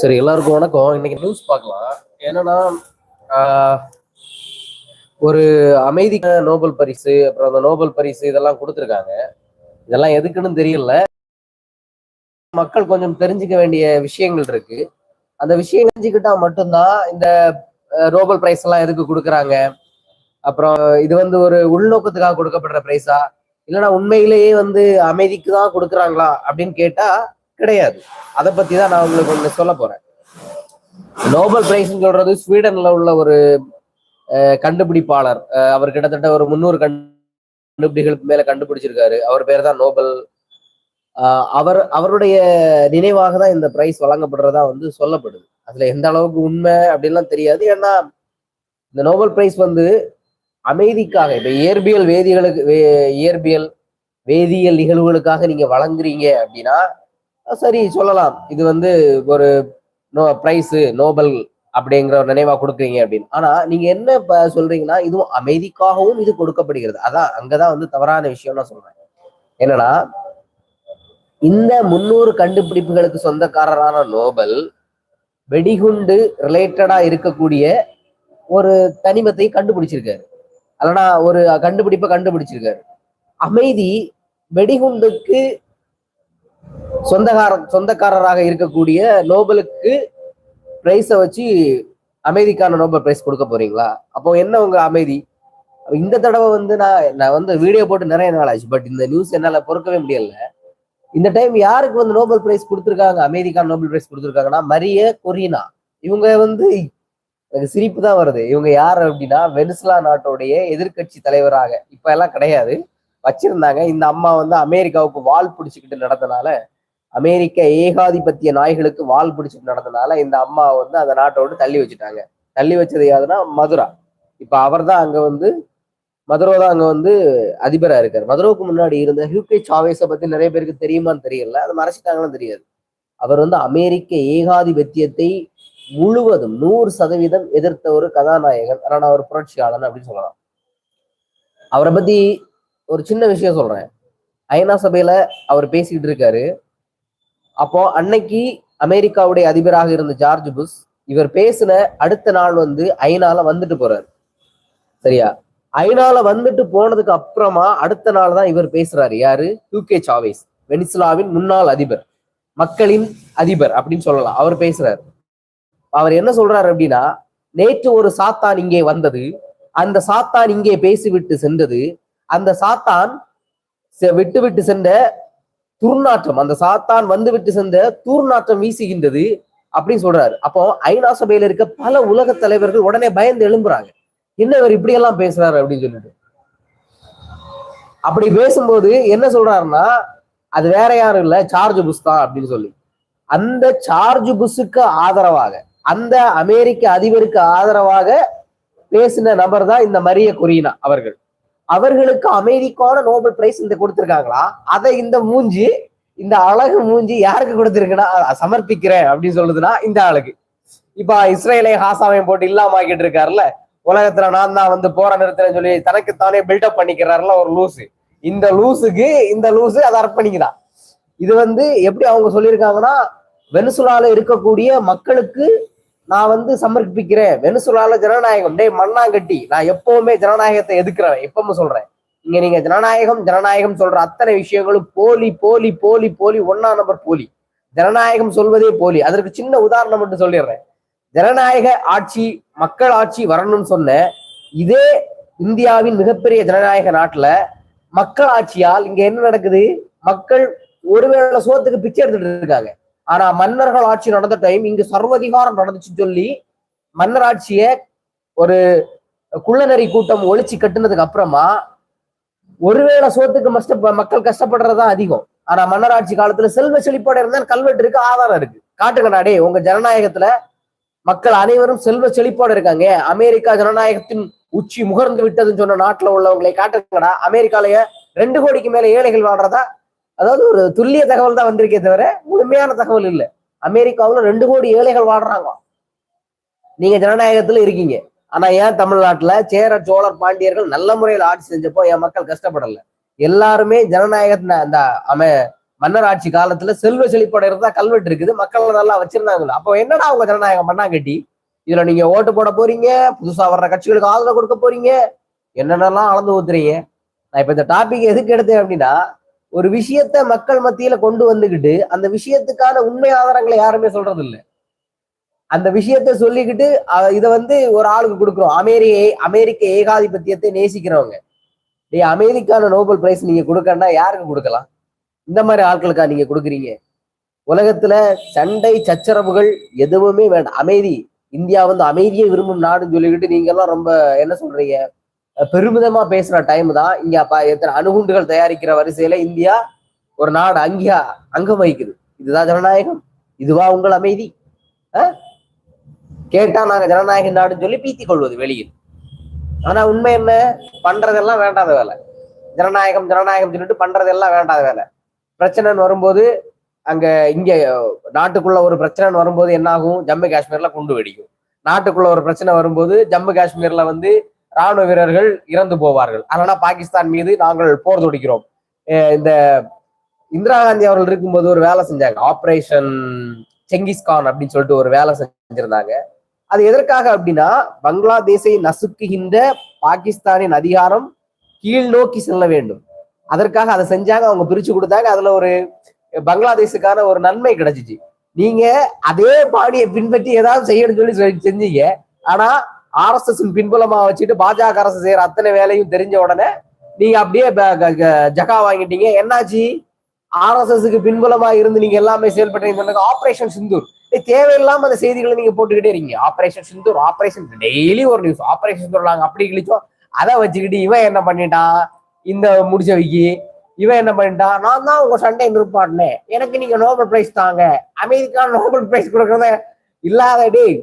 சரி எல்லாருக்கும் வணக்கம். இன்னைக்கு நியூஸ் பார்க்கலாம். என்னன்னா ஆஹ், ஒரு அமைதி நோபல் பரிசு அப்புறம் அந்த நோபல் பரிசு இதெல்லாம் கொடுத்துருக்காங்க. இதெல்லாம் எதுக்குன்னு தெரியல. மக்கள் கொஞ்சம் தெரிஞ்சுக்க வேண்டிய விஷயங்கள் இருக்கு. அந்த விஷயம் தெரிஞ்சுக்கிட்டா மட்டும்தான் இந்த நோபல் பிரைஸ் எல்லாம் எதுக்கு கொடுக்குறாங்க? அப்புறம் இது வந்து ஒரு உள்நோக்கத்துக்காக கொடுக்கப்படுற பிரைஸா இல்லைன்னா உண்மையிலேயே வந்து அமைதிக்கு தான் கொடுக்குறாங்களா? அப்படின்னு கேட்டா கிடையாது. அதை பத்தி தான் நான் உங்களுக்கு ஒன்று சொல்ல போறேன். நோபல் பிரைஸ் சொல்றது ஸ்வீடன்ல உள்ள ஒரு அஹ், கண்டுபிடிப்பாளர். அஹ், அவர் கிட்டத்தட்ட ஒரு முந்நூறு கண்டுபிடிகளுக்கு மேல கண்டுபிடிச்சிருக்காரு. அவர் பேர் தான் நோபல் அவர் அவருடைய நினைவாக தான் இந்த பிரைஸ் வழங்கப்படுறதா வந்து சொல்லப்படுது. அதுல எந்த அளவுக்கு உண்மை அப்படின்லாம் தெரியாது. ஏன்னா இந்த நோபல் பிரைஸ் வந்து அமைதிக்காக இப்ப இயற்பியல் வேதிகளுக்கு வே- இயற்பியல் வேதியியல் நிகழ்வுகளுக்காக நீங்க வழங்குறீங்க அப்படின்னா சரி சொல்லலாம். இது வந்து ஒரு நோ பிரைஸு நோபல் அப்படிங்கிற ஒரு நினைவா கொடுக்குறீங்க அப்படின்னு. ஆனா நீங்க என்ன இப்ப சொல்றீங்கன்னா இதுவும் அமைதிக்காகவும் இது கொடுக்கப்படுகிறது. அதான் அங்கதான் வந்து தவறான விஷயம் நான் சொல்றேன். என்னன்னா இந்த முன்னூறு கண்டுபிடிப்புகளுக்கு சொந்தக்காரரான நோபல் வெடிகுண்டு ரிலேட்டடா இருக்கக்கூடிய ஒரு தனிமத்தை கண்டுபிடிச்சிருக்காரு. அல்லனா ஒரு கண்டுபிடிப்பை கண்டுபிடிச்சிருக்காரு. அமைதி வெடிகுண்டுக்கு சொந்தக்கார சொந்தக்காரராக இருக்கக்கூடிய நோபலுக்கு பிரைஸை வச்சு அமைதிக்கான நோபல் பிரைஸ் கொடுக்க போறீங்களா? அப்போ என்ன உங்க அமைதி? இந்த தடவை வந்து நான் நான் வந்து வீடியோ போட்டு நிறைய நாள் ஆச்சு பட் இந்த நியூஸ் என்னால பொறுக்கவே முடியல. இந்த டைம் யாருக்கு வந்து நோபல் பிரைஸ் கொடுத்துருக்காங்க? அமைதிக்கான நோபல் பிரைஸ் கொடுத்துருக்காங்கன்னா மரிய கொரினா. இவங்க வந்து எனக்கு சிரிப்பு தான் வருது. இவங்க யார் அப்படின்னா வெனிசுலா நாட்டோடைய எதிர்க்கட்சி தலைவராக. இப்ப எல்லாம் கிடையாது. வச்சிருந்தாங்க. இந்த அம்மா வந்து அமெரிக்காவுக்கு வால் பிடிச்சிக்கிட்டு நடந்தனால அமெரிக்க ஏகாதிபத்திய நாய்களுக்கு வால் பிடிச்சிட்டு நடந்தனால இந்த அம்மா வந்து அந்த நாட்டை விட்டு தள்ளி வச்சுட்டாங்க. தள்ளி வச்சது யாருன்னா மதுரா. இப்ப அவர் தான் அங்க வந்து மதுரோ தான் அங்க வந்து அதிபரா இருக்காரு. மதுரோவுக்கு முன்னாடி இருந்த ஹியூகே சாவேஸை பத்தி நிறைய பேருக்கு தெரியுமான்னு தெரியல. அது மறைச்சிட்டாங்கன்னு தெரியாது. அவர் வந்து அமெரிக்க ஏகாதிபத்தியத்தை முழுவதும் நூறு சதவீதம் எதிர்த்த ஒரு கதாநாயகன். ஆனா அவர் புரட்சியாளன் அப்படின்னு சொல்லலாம். அவரை பத்தி ஒரு சின்ன விஷயம் சொல்றேன். ஐநா சபையில அவர் பேசிக்கிட்டு இருக்காரு. அப்போ அன்னைக்கு அமெரிக்காவுடைய அதிபராக இருந்த ஜார்ஜ் புஷ் இவர் பேசின அடுத்த நாள் வந்து ஐநால வந்துட்டு போறாரு. சரியா? ஐநால வந்துட்டு போனதுக்கு அப்புறமா அடுத்த நாள் தான் இவர் பேசுறாரு. யாரு? யூகே சாவேஸ் வெனிசுலாவின் முன்னாள் அதிபர் மக்களின் அதிபர் அப்படின்னு சொல்லலாம். அவர் பேசுறாரு. அவர் என்ன சொல்றாரு அப்படின்னா நேற்று ஒரு சாத்தான் இங்கே வந்தது. அந்த சாத்தான் இங்கே பேசிவிட்டு சென்றது. அந்த சாத்தான் செ- விட்டு விட்டு சென்ற துர்நாற்றம். அந்த சாத்தான் வந்து விட்டு சென்ற தூர்நாற்றம் வீசுகின்றது அப்படின்னு சொல்றாரு. அப்போ ஐநா சபையில இருக்க பல உலக தலைவர்கள் உடனே பயந்து எழும்புறாங்க. என்ன இவர் இப்படி எல்லாம் பேசுறாரு அப்படின்னு சொல்லிட்டு. அப்படி பேசும்போது என்ன சொல்றாருன்னா அது வேற யாரும் இல்ல சார்ஜ் புஷ் தான் அப்படின்னு சொல்லி. அந்த சார்ஜ் புஷுக்கு ஆதரவாக அந்த அமெரிக்க அதிபருக்கு ஆதரவாக பேசின நபர் தான் இந்த மரிய கொரினா அவர்கள். அவர்களுக்கு அமைதிக்கான நோபல் பிரைஸ் இந்த கொடுத்திருக்காங்களா? அதை இந்த மூஞ்சி இந்த அழகு மூஞ்சி யாருக்கு கொடுத்திருக்குன்னா சமர்ப்பிக்கிறேன் அப்படின்னு சொல்லுதுன்னா இந்த ஆளுக்கு. இப்ப இஸ்ரேலை ஹாசாவையும் போட்டு இல்லாம ஆக்கிட்டு இருக்காருல்ல? உலகத்துல நான் தான் வந்து போற நிறுத்தினு சொல்லி தனக்குத்தானே பில்டப் பண்ணிக்கிறாருல ஒரு லூசு. இந்த லூசுக்கு இந்த லூசு அதை அர்ப்பணிக்குதான் இது வந்து எப்படி அவங்க சொல்லியிருக்காங்கன்னா வெனிசுலால இருக்கக்கூடிய மக்களுக்கு நான் வந்து சமர்ப்பிக்கிறேன். வெனிசுலால ஜனநாயகம். டே மண்ணாங்கட்டி. நான் எப்பவுமே ஜனநாயகத்தை எதுக்குறேன் எப்பவும் சொல்றேன். இங்க நீங்க ஜனநாயகம் ஜனநாயகம் சொல்ற அத்தனை விஷயங்களும் போலி போலி போலி போலி ஒன்னா நம்பர் போலி. ஜனநாயகம் சொல்வதே போலி. அதற்கு சின்ன உதாரணம் மட்டும் சொல்லிடுறேன். ஜனநாயக ஆட்சி மக்கள் ஆட்சி வரணும்னு சொன்ன இதே இந்தியாவின் மிகப்பெரிய ஜனநாயக நாட்டுல மக்கள் ஆட்சியால் இங்க என்ன நடக்குது? மக்கள் ஒருவேளை சோத்துக்கு பிச்சை எடுத்துட்டு இருக்காங்க. ஆனா மன்னர்கள் ஆட்சி நடந்த டைம் இங்கு சர்வதிகாரம் நடந்துச்சுன்னு சொல்லி மன்னர் ஆட்சிய ஒரு குள்ளநரி கூட்டம் ஒழிச்சு கட்டுனதுக்கு அப்புறமா ஒருவேளை சோத்துக்கு மஸ்ட மக்கள் கஷ்டப்படுறதா அதிகம். ஆனா மன்னராட்சி காலத்துல செல்வ செழிப்பாடு இருந்தால் கல்வெட்டு இருக்கு ஆதாரம் இருக்கு. காட்டுங்கடா டேய் உங்க ஜனநாயகத்துல மக்கள் அனைவரும் செல்வ செழிப்போட இருக்காங்க. அமெரிக்கா ஜனநாயகத்தின் உச்சி முகர்ந்து விட்டதுன்னு சொன்ன நாட்டுல உள்ளவங்களை காட்டுங்கடா. அமெரிக்காலய ரெண்டு கோடிக்கு மேல ஏழைகள் வாழ்றதா அதாவது ஒரு துல்லிய தகவல் தான் வந்திருக்கே தவிர முழுமையான தகவல் இல்லை. அமெரிக்காவில் ரெண்டு கோடி ஏழைகள் வாழ்றாங்க. நீங்க ஜனநாயகத்துல இருக்கீங்க. ஆனா ஏன் தமிழ்நாட்டுல சேர சோழர் பாண்டியர்கள் நல்ல முறையில் ஆட்சி செஞ்சப்போ என் மக்கள் கஷ்டப்படல. எல்லாருமே ஜனநாயகத்தின அந்த அம மன்னர் ஆட்சி காலத்துல செல்வ செழிப்போட தான் கல்வெட்டு இருக்குது. மக்கள் நல்லா வச்சிருந்தாங்களா அப்போ என்னடா அவங்க ஜனநாயகம் பண்ணா கட்டி இதுல நீங்க ஓட்டு போட போறீங்க புதுசா வர்ற கட்சிகளுக்கு ஆதரவு கொடுக்க போறீங்க. என்னென்னலாம் அளந்து ஊத்துறீங்க? நான் இப்ப இந்த டாபிக் எதுக்கு எடுத்தேன் அப்படின்னா ஒரு விஷயத்த மக்கள் மத்தியில கொண்டு வந்துகிட்டு அந்த விஷயத்துக்கான உண்மை ஆதாரங்களை யாருமே சொல்றது இல்ல அந்த விஷயத்த சொல்லிக்கிட்டு இதை வந்து ஒரு ஆளுக்கு கொடுக்குறோம். அமெரிக்க அமெரிக்க ஏகாதிபத்தியத்தை நேசிக்கிறவங்க. டே அமெரிக்கான நோபல் பிரைஸ் நீங்க கொடுக்கணும்னா யாருக்கு கொடுக்கலாம்? இந்த மாதிரி ஆட்களுக்கா நீங்க கொடுக்குறீங்க? உலகத்துல சண்டை சச்சரவுகள் எதுவுமே வேண்டாம். அமைதி. இந்தியா வந்து அமைதியை விரும்பும் நாடுன்னு சொல்லிக்கிட்டு நீங்க எல்லாம் ரொம்ப என்ன சொல்றீங்க? பெருமிதமா பேசுற டைம் தான் இங்க அப்ப எத்தனை அணுகுண்டுகள் தயாரிக்கிற வரிசையில இந்தியா ஒரு நாடு அங்கேயா அங்கம் வகிக்குது. இதுதான் ஜனநாயகம். இதுவா உங்கள் அமைதி? கேட்டா நாங்க ஜனநாயக நாடுன்னு சொல்லி பீத்திக் கொள்வது வெளியில். ஆனா உண்மை என்ன? பண்றதெல்லாம் வேண்டாத வேலை. ஜனநாயகம் ஜனநாயகம் சொல்லிட்டு பண்றதெல்லாம் வேண்டாத வேலை. பிரச்சனைன்னு வரும்போது அங்க இங்க நாட்டுக்குள்ள ஒரு பிரச்சனைன்னு வரும்போது என்ன ஆகும் ஜம்மு காஷ்மீர்ல குண்டு வெடிக்கும். நாட்டுக்குள்ள ஒரு பிரச்சனை வரும்போது ஜம்மு காஷ்மீர்ல வந்து ராணுவ வீரர்கள் இறந்து போவார்கள். அதனால பாகிஸ்தான் மீது நாங்கள் போர் தொடிக்கிறோம். இந்த இந்திரா காந்தி அவர்கள் இருக்கும்போது ஒரு வேலை செஞ்சாங்க. ஆப்ரேஷன் செங்கிஸ்கான் அப்படின்னு சொல்லிட்டு ஒரு வேலை செஞ்சிருந்தாங்க. அது எதற்காக அப்படின்னா பங்களாதேஷை நசுக்குகின்ற பாகிஸ்தானின் அதிகாரம் கீழ் நோக்கி செல்ல வேண்டும். அதற்காக அதை செஞ்சாங்க. அவங்க பிரிச்சு கொடுத்தாங்க. அதுல ஒரு பங்களாதேஷுக்கான ஒரு நன்மை கிடைச்சிச்சு. நீங்க அதே பாடியை பின்பற்றி ஏதாவது செய்யணும்னு சொல்லி செஞ்சீங்க. ஆனா ஆர்எஸ்எஸ் பின்புலமா வச்சுட்டு பாஜக அரசு செய்யற அத்தனை வேலையும் தெரிஞ்ச உடனே நீங்க அப்படியே ஜகா வாங்கிட்டீங்க. என்னாச்சு? ஆர்எஸ்எஸ்க்கு பின்புலமா இருந்து நீங்க எல்லாமே செயல்பட்டீங்க ஆபரேஷன் சிந்தூர். தேவையில்லாம அந்த செய்திகளை நீங்க போட்டுக்கிட்டே இருக்கீங்க. ஆபரேஷன் சிந்தூர் ஆபரேஷன் டெய்லி ஒரு நியூஸ். ஆபரேஷன் சிந்தூர் நாங்க அப்படி கிழிச்சோம் அதை வச்சுக்கிட்டு இவன் என்ன பண்ணிட்டான் இந்த முடிச்சவைக்கு இவன் என்ன பண்ணிட்டான் நான் தான் உங்க சண்டை நிற்பாட்டினேன் எனக்கு நீங்க நோபல் பிரைஸ் தாங்க. அமெரிக்கா நோபல் பிரைஸ் கொடுக்கறத இல்லாத டேய்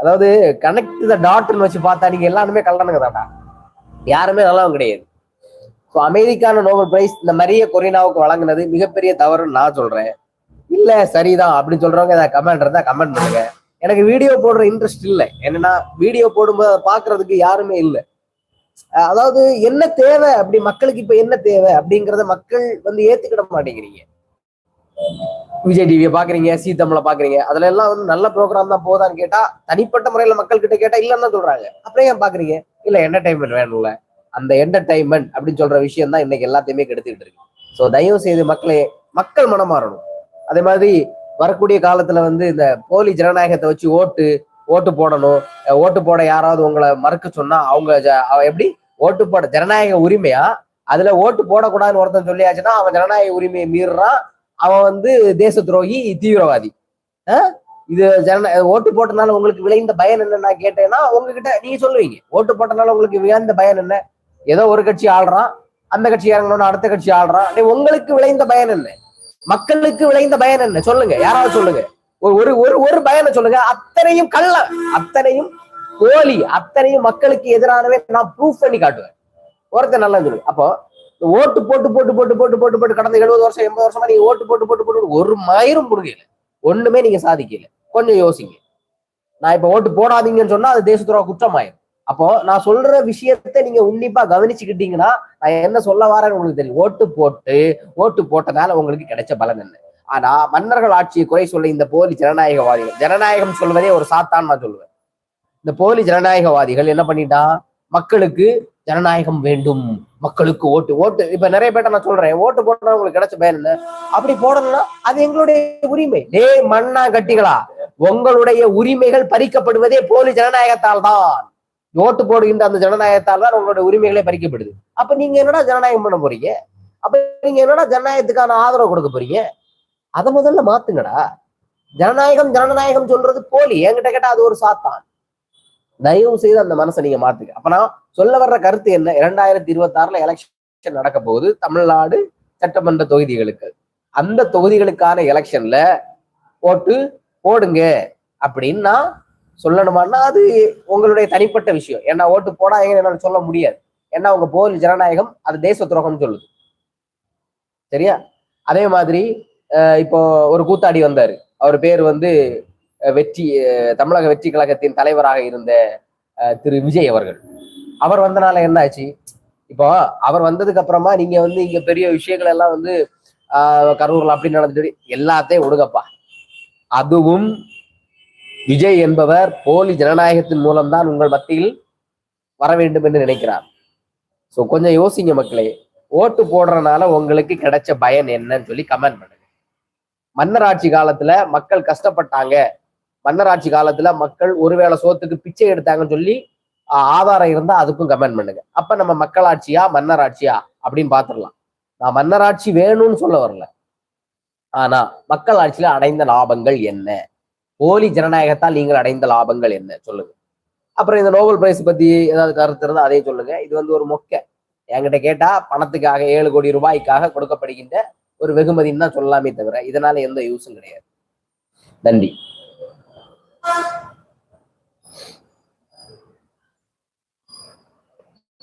அதாவது கனெக்ட் த டாட்னு வச்சு பார்த்தா நீங்க எல்லாருமே கல்லணுங்க தாண்டா யாருமே நல்லவங்க கிடையாது. ஸோ அமெரிக்கான நோபல் பிரைஸ் இந்த மரிய கொரினாவுக்கு வழங்குனது மிகப்பெரிய தவறுன்னு நான் சொல்றேன். இல்ல சரிதான் அப்படின்னு சொல்றவங்க ஏதாவது கமெண்ட் இருந்தா கமெண்ட் பண்ணுங்க. எனக்கு வீடியோ போடுற இன்ட்ரெஸ்ட் இல்லை. என்னன்னா வீடியோ போடும்போது அதை பாக்குறதுக்கு யாருமே இல்லை. அதாவது என்ன தேவை அப்படி மக்களுக்கு இப்ப என்ன தேவை அப்படிங்கறத மக்கள் வந்து ஏத்துக்கிட மாட்டேங்கிறீங்க. விஜய் டிவியை பாக்குறீங்க சீ தமிழ பாக்குறீங்க அதுல எல்லாம் வந்து நல்ல ப்ரோக்ராம் தான் போதான்னு கேட்டா தனிப்பட்ட முறையில மக்கள் கிட்ட கேட்டா இல்லைன்னு தான் சொல்றாங்க. அப்புறம் ஏன் பாக்குறீங்க? இல்ல என்டர்டைன்மெண்ட் வேணும்ல. அந்த என்டர்டைன்மெண்ட் அப்படின்னு சொல்ற விஷயம் தான் இன்னைக்கு எல்லாத்தையுமே கெடுத்துக்கிட்டு இருக்கு. ஸோ தயவு செய்து மக்களே மக்கள் மனம் மாறணும். அதே மாதிரி வரக்கூடிய காலத்துல வந்து இந்த போலி ஜனநாயகத்தை வச்சு ஓட்டு ஓட்டு போடணும். ஓட்டு போட யாராவது உங்களை மறுக்க சொன்னா அவங்க ஜ- அவ எப்படி? ஓட்டு போட ஜனநாயக உரிமையா? அதுல ஓட்டு போடக்கூடாதுன்னு ஒருத்தன் சொல்லியாச்சுன்னா அவன் ஜனநாயக உரிமையை மீறுறான். அவன் வந்து தேச துரோகி தீவிரவாதி இது ஜன ஓட்டு போட்டனால உங்களுக்கு விளைந்த பயன் என்ன நான் கேட்டேன்னா உங்ககிட்ட நீங்க சொல்லுவீங்க. ஓட்டு போட்டனால உங்களுக்கு விளைந்த பயன் என்ன? ஏதோ ஒரு கட்சி ஆள்றான் அந்த கட்சி இறங்கணும்னு அடுத்த கட்சி ஆள்றான். உங்களுக்கு விளைந்த பயன் என்ன? மக்களுக்கு விளைந்த பயன் என்ன? சொல்லுங்க யாராவது சொல்லுங்க. ஒரு ஒரு ஒரு பயனை சொல்லுங்க. அத்தனையும் கள்ள அத்தனையும் போலி அத்தனையும் மக்களுக்கு எதிரானவே நான் ப்ரூஃப் பண்ணி காட்டுவேன். ஒருத்தர் நல்லா சொல்லுங்க. அப்போ ஓட்டு போட்டு போட்டு போட்டு போட்டு போட்டு போட்டு கடந்த எழுபது வருஷம் எண்பது வருஷமா நீங்க ஓட்டு போட்டு போட்டு போட்டு ஒரு மயிரும் முடியல ஒண்ணுமே நீங்க சாதிக்கல. கொஞ்சம் யோசிங்க. நான் இப்ப ஓட்டு போடாதீங்கன்னு சொன்னா அது தேச துரோக குற்றமாயிரும். அப்போ நான் சொல்ற விஷயத்தை நீங்க உன்னிப்பா கவனிச்சுக்கிட்டீங்கன்னா நான் என்ன சொல்ல வரேன்னு உங்களுக்கு தெரியும். ஓட்டு போட்டு ஓட்டு போட்டதால உங்களுக்கு கிடைச்ச பலன் என்ன? ஆனா மன்னர்கள் ஆட்சியை குறை சொல்ல இந்த போலி ஜனநாயகவாதிகள் ஜனநாயகம் சொல்வதே ஒரு சாத்தான் நான் சொல்லுவேன். இந்த போலி ஜனநாயகவாதிகள் என்ன பண்ணிட்டா மக்களுக்கு ஜனநாயகம் வேண்டும். மக்களுக்கு ஓட்டு ஓட்டு. இப்ப நிறைய பேர்ட்ட நான் சொல்றேன் ஓட்டு போட்டா உங்களுக்கு கிடைச்ச பயன் என்ன? அப்படி போடணும்னா அது எங்களுடைய உரிமை. டேய் மண்ணா கட்டிகளா? உங்களுடைய உரிமைகள் பறிக்கப்படுவதே போலி ஜனநாயகத்தால் தான். ஓட்டு போடுகின்ற அந்த ஜனநாயகத்தால் தான் உங்களுடைய உரிமைகளே பறிக்கப்படுது. அப்ப நீங்க என்னடா ஜனநாயகம் பண்ண போறீங்க? அப்ப நீங்க என்னடா ஜனநாயகத்துக்கான ஆதரவு கொடுக்க போறீங்க? அதை முதல்ல மாத்துங்கடா. ஜனநாயகம் ஜனநாயகம் சொல்றது போலி. என்கிட்ட கேட்டா அது ஒரு சாத்தான். தயவு செய்து அந்த மனசை நீங்க மாத்துங்க. அப்ப நான் சொல்ல வர்ற கருத்து என்ன? இரண்டாயிரத்தி இருபத்தி ஆறுல எலெக்ஷன் நடக்க போகுது தமிழ்நாடு சட்டமன்ற தொகுதிகளுக்கு. அந்த தொகுதிகளுக்கான எலெக்ஷன்ல ஓட்டு போடுங்க அப்படின்னு நான் சொல்லணுமான்னா அது உங்களுடைய தனிப்பட்ட விஷயம். ஏன்னா ஓட்டு போடாதீங்கன்னு என்னால சொல்ல முடியாது. ஏன்னா உங்க போலி ஜனநாயகம் அது தேச துரோகம்னு சொல்லுது. சரியா? அதே மாதிரி இப்போ ஒரு கூத்தாடி வந்தாரு. அவர் பேர் வந்து வெற்றி அஹ், தமிழக வெற்றி கழகத்தின் தலைவராக இருந்த அஹ், திரு விஜய் அவர்கள். அவர் வந்தனால என்ன ஆச்சு இப்போ அவர் வந்ததுக்கு அப்புறமா நீங்க வந்து இங்க பெரிய விஷயங்கள் எல்லாம் வந்து ஆஹ் கரூர்ல அப்படி நடந்துட்டு எல்லாத்தையும் விடுங்கப்பா அதுவும் விஜய் என்பவர் போலி ஜனநாயகத்தின் மூலம்தான் உங்கள் மத்தியில் வர வேண்டும் என்று நினைக்கிறார். சோ கொஞ்சம் யோசிங்க மக்களே. ஓட்டு போடுறதுனால உங்களுக்கு கிடைச்ச பயன் என்னன்னு சொல்லி கமெண்ட் பண்ணுங்க. மன்னராட்சி காலத்துல மக்கள் கஷ்டப்பட்டாங்க. மன்னராட்சி காலத்துல மக்கள் ஒருவேளை சோத்துக்கு பிச்சை எடுத்தாங்கன்னு சொல்லி ஆஹ், ஆதாரம் இருந்தா அதுக்கும் கமெண்ட் பண்ணுங்க. அப்ப நம்ம மக்களாட்சியா மன்னராட்சியா அப்படின்னு பாத்துடலாம் நான் மன்னராட்சி வேணும்னு சொல்ல வரல. ஆனா மக்கள் ஆட்சியில அடைந்த லாபங்கள் என்ன? போலி ஜனநாயகத்தால் நீங்கள் அடைந்த லாபங்கள் என்ன? சொல்லுங்க. அப்புறம் இந்த நோபல் பிரைஸ் பத்தி ஏதாவது கருத்து இருந்தால் அதையும் சொல்லுங்க. இது வந்து ஒரு மொக்க. என்கிட்ட கேட்டா பணத்துக்காக ஏழு கோடி ரூபாய்க்காக கொடுக்கப்படுகின்ற ஒரு வெகுமதின்னு தான் சொல்லலாமே தவிர இதனால எந்த யூஸும் கிடையாது. நன்றி. Thank you.